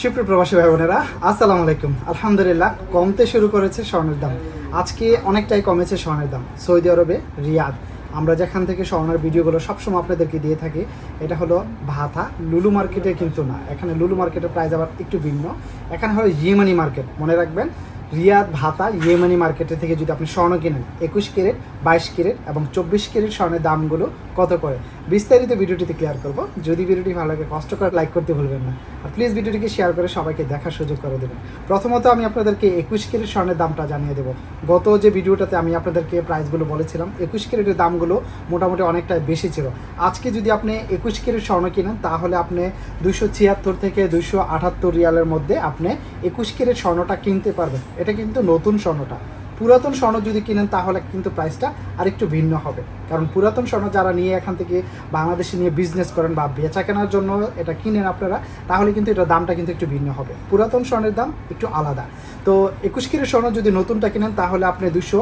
সুপ্রিয় প্রবাসী ভাই বোনেরা, আসসালামু আলাইকুম। আলহামদুলিল্লাহ, কমতে শুরু করেছে স্বর্ণের দাম। আজকে অনেকটাই কমেছে স্বর্ণের দাম। সৌদি আরবে রিয়াদ। আমরা যেখান থেকে স্বর্ণের ভিডিওগুলো সবসময় আপনাদেরকে দিয়ে থাকি, এটা হলো ভাতা। লুলু মার্কেটে কিন্তু না। এখানে লুলু মার্কেটের প্রাইস আবার একটু ভিন্ন। এখানে হলো ইয়েমানি মার্কেট মনে রাখবেন রিয়াদ ভাতা ইয়েমানি মার্কেটে থেকে যদি আপনি স্বর্ণ কিনেন, একুশ ক্যারেট, বাইশ ক্যারেট এবং চব্বিশ ক্যারেট স্বর্ণের দামগুলো কত করে? বিস্তারিত ভিডিওটিতে ক্লিয়ার করব। যদি ভিডিওটি ভালো লাগে কষ্ট করে লাইক করতে ভুলবেন না। আর প্লিজ ভিডিওটিকে শেয়ার করে সবাইকে দেখার সুযোগ করে দেবেন। প্রথমত আমি আপনাদেরকে একুশ ক্যারেট স্বর্ণের দামটা জানিয়ে দেবো। গত যে ভিডিওটাতে আমি আপনাদেরকে প্রাইসগুলো বলেছিলাম, একুশ ক্যারেটের দামগুলো মোটামুটি অনেকটাই বেশি ছিল। আজকে যদি আপনি একুশ ক্যারেট স্বর্ণ কিনেন, তাহলে আপনি দুশো ছিয়াত্তর থেকে দুশো আটাত্তর রিয়ালের মধ্যে আপনি একুশ ক্যারেট স্বর্ণটা কিনতে পারবেন। এটা কিন্তু নতুন স্বর্ণটা। পুরাতন স্বর্ণ যদি কিনেন, তাহলে কিন্তু প্রাইসটা আরেকটু ভিন্ন হবে। কারণ পুরাতন স্বর্ণ যারা নিয়ে এখান থেকে বাংলাদেশে নিয়ে বিজনেস করেন বা বেচা কেনার জন্য এটা কিনেন আপনারা, তাহলে কিন্তু এটার দামটা কিন্তু একটু ভিন্ন হবে। পুরাতন স্বর্ণের দাম একটু আলাদা। তো একুশ কিলো স্বর্ণ যদি নতুনটা কিনেন, তাহলে আপনি দুশো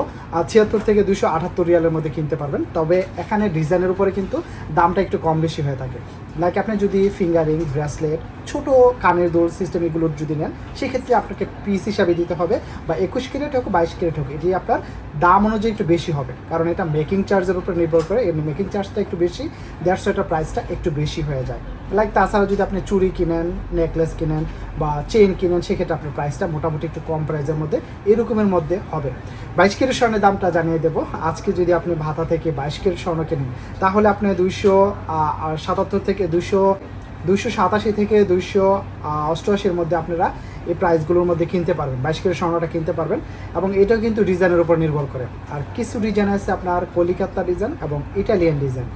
ছিয়াত্তর থেকে দুশো আটাত্তর রিয়ালের মধ্যে কিনতে পারবেন। তবে এখানে ডিজাইনের উপরে কিন্তু দামটা একটু কম বেশি হয়ে থাকে। লাইক আপনি যদি ফিঙ্গারিং ব্রেসলেট ছোট কানের দোল সিস্টেম এগুলো যদি নেন, সেক্ষেত্রে আপনাকে পিস হিসাবে দিতে হবে, বা একুশ ক্যারেট হোক বাইশ ক্যারেট হোক এটি আপনার দাম অনুযায়ী একটু বেশি হবে। কারণ এটা মেকিং চার্জের উপর নির্ভর করে এর মেকিং চার্জটা একটু বেশি দেড়শো এটা প্রাইসটা একটু বেশি হয়ে যায়। লাইক তাছাড়া যদি আপনি চুড়ি কিনেন নেকলেস কিনেন বা চেন কিনেন, সেক্ষেত্রে আপনার প্রাইসটা মোটামুটি একটু কম প্রাইসের মধ্যে, এরকমের মধ্যে হবে। বাইশ কেরের স্বর্ণের দামটা জানিয়ে দেবো। আজকে যদি আপনি ভাতা থেকে বাইশ কেরের স্বর্ণ কেনেন, তাহলে আপনি দুইশো সাতাত্তর থেকে দুশো দুইশো সাতাশি থেকে দুইশো অষ্টআশির মধ্যে আপনারা এই প্রাইসগুলোর মধ্যে কিনতে পারবেন, বাইশ কেরের স্বর্ণটা কিনতে পারবেন এবং এটাও কিন্তু ডিজাইনের উপর নির্ভর করে। আর কিছু ডিজাইন আছে আপনার কলিকাতা ডিজাইন এবং ইটালিয়ান ডিজাইন।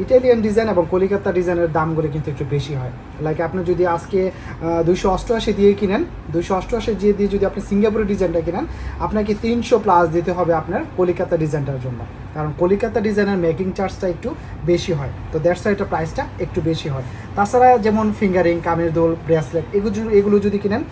ইটালিয়ান ডিজাইন এবং কলিকাতা ডিজাইনের দামগুলো কিন্তু একটু বেশি হয়। লাইক আপনি যদি আজকে দুইশো অষ্টআশি দিয়ে কিনেন, দুইশো অষ্টআশি দিয়ে দিয়ে যদি আপনি সিঙ্গাপুরের ডিজাইনটা কিনেন, আপনাকে তিনশো প্লাস দিতে হবে আপনার কলিকাতা ডিজাইনটার জন্য। কারণ কলিকাতা ডিজাইনের মেকিং চার্জটা একটু বেশি হয়। তো দ্যাটস এটা প্রাইসটা একটু বেশি হয়। তাছাড়া যেমন ফিঙ্গারিং কামের দোল ব্রেসলেট এগুলো এগুলো যদি কিনেন,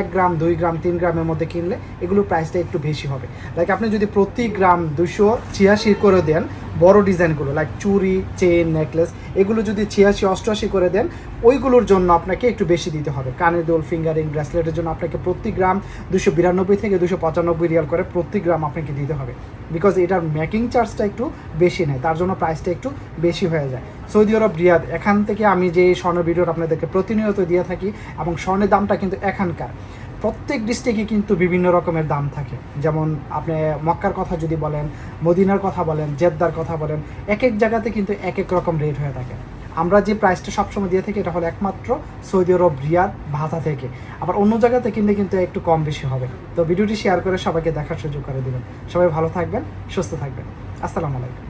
এক গ্রাম, দুই গ্রাম, তিন গ্রামের মধ্যে কিনলে এগুলোর প্রাইসটা একটু বেশি হবে। লাইক আপনি যদি প্রতি গ্রাম দুশো ছিয়াশি করে দেন বড় ডিজাইনগুলো লাইক চুরি চেন নেকলেস এগুলো যদি ছিয়াশি, অষ্টআশি করে দেন, ওইগুলোর জন্য আপনাকে একটু বেশি দিতে হবে। কানের দোল, ফিঙ্গারিং, ব্রেসলেটের জন্য আপনাকে প্রতি গ্রাম দুশো বিরানব্বই থেকে দুশো পঁচানব্বই রিয়াল করে প্রতি গ্রাম আপনাকে দিতে হবে। বিকজ এটার মেকিং চার্জটা একটু বেশি নেয়, তার জন্য প্রাইসটা একটু বেশি হয়ে যায়। সৌদি আরব, রিয়াদ, এখান থেকে আমি যে স্বর্ণের ভিডিওটা আপনাদেরকে প্রতিনিয়ত দিয়ে থাকি, এবং স্বর্ণের দামটা কিন্তু এখানকার। প্রত্যেক ডিস্ট্রিক্টে কিন্তু বিভিন্ন রকমের দাম থাকে। যেমন আপনি মক্কার কথা যদি বলেন, মদিনার কথা বলেন, জেদ্দার কথা বলেন এক এক জায়গাতে কিন্তু এক এক রকম রেট হয়ে থাকে। আমরা যে প্রাইসটা সবসময় দিয়ে থাকি, এটা হলো একমাত্র সৌদি আরব, রিয়াদ, ভাতা থেকে। আবার অন্য জায়গাতে কিনলে কিন্তু একটু কম বেশি হবে। তো ভিডিওটি শেয়ার করে সবাইকে দেখার সুযোগ করে দেবেন। সবাই ভালো থাকবেন, সুস্থ থাকবেন। আসসালামু আলাইকুম।